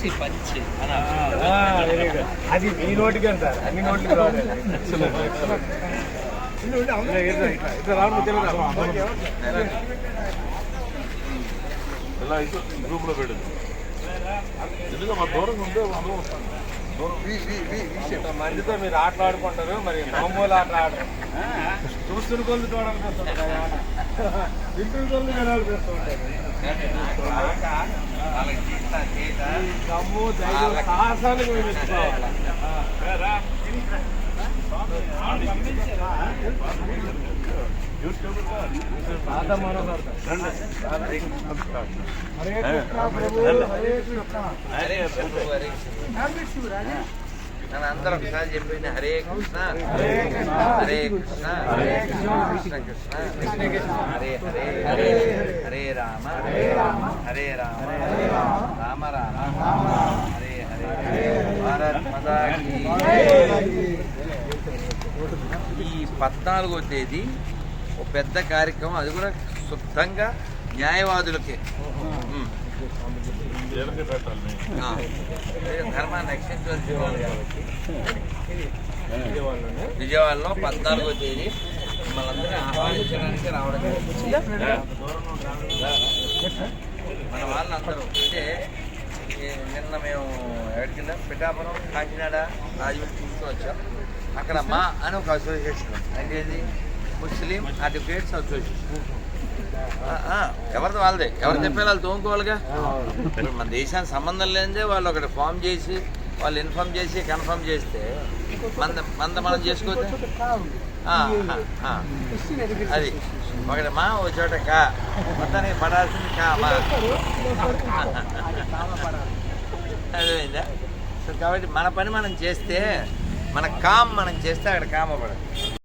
పంచి పంచి. అది మీ నోటికి సార్ అన్ని నోటికి రావాలి ఇట్లా, ఇట్లా, ఇట్లా రావడం తెలియదు ఇలా అయితే గ్రూప్లో పెట్టింది ఎందుకంటే మా దూరంగా ఉంటే అందరూ వస్తాను ఇంత మందితో మీరు ఆటలు ఆడుకుంటారు మరి మామూలు ఆటలు ఆడరు. చూస్తున్న కదా ఆట. వింటున్న వినాలనిపిస్తుంటాయి వాళ్ళకి చేస్తా చేత దమ్ము ధైర్యం సాహసాలు కూడా మెచ్చుకోవాలి తాత మనోహర్ హరే కృష్ణ ప్రభు హరే కృష్ణ హరే ప్రభు హరే నన్ను అందరూ ఒకసారి చెప్పింది హరే కృష్ణ హరే కృష్ణ హరే కృష్ణ కృష్ణ కృష్ణ హరే హరే హరే హరే రామ హరే రామ హరే రామ రామ భారత్ ఈ పద్నాలుగో తేదీ ఒక పెద్ద కార్యక్రమం. అది కూడా శుద్ధంగా న్యాయవాదులకే. ధర్మాన్ని రక్షించవలసి కాబట్టి. విజయవాడలో పద్నాలుగో తేదీ మిమ్మల్ని అందరినీ ఆహ్వానించడానికి రావడం మన వాళ్ళందరూ. అంటే నిన్న మేము ఎక్కడికి వెళ్ళాం పిఠాపురం కాకినాడ రాజమండ్రి తీసుకుని వచ్చాం. అక్కడ మా అని ఒక అసోసియేషన్. అంటే ఏంది? ముస్లిం అడ్వకేట్స్ అసోసియేషన్ ఎవరిది వాళ్ళదే? ఎవరు చెప్పే వాళ్ళు తోముకోవాలిగా? మన దేశానికి సంబంధం లేనిదే వాళ్ళు ఒకటి ఫామ్ చేసి వాళ్ళు ఇన్ఫామ్ చేసి కన్ఫర్మ్ చేస్తే మన మన మనం ఆ. అది ఒకటి మా ఒక చోట కా. మొత్తానికి పడాల్సింది కా మా. అర్థమైందా? సో కాబట్టి మన పని మనం చేస్తే మన కామ్ మనం చేస్తే అక్కడ కామ పడదు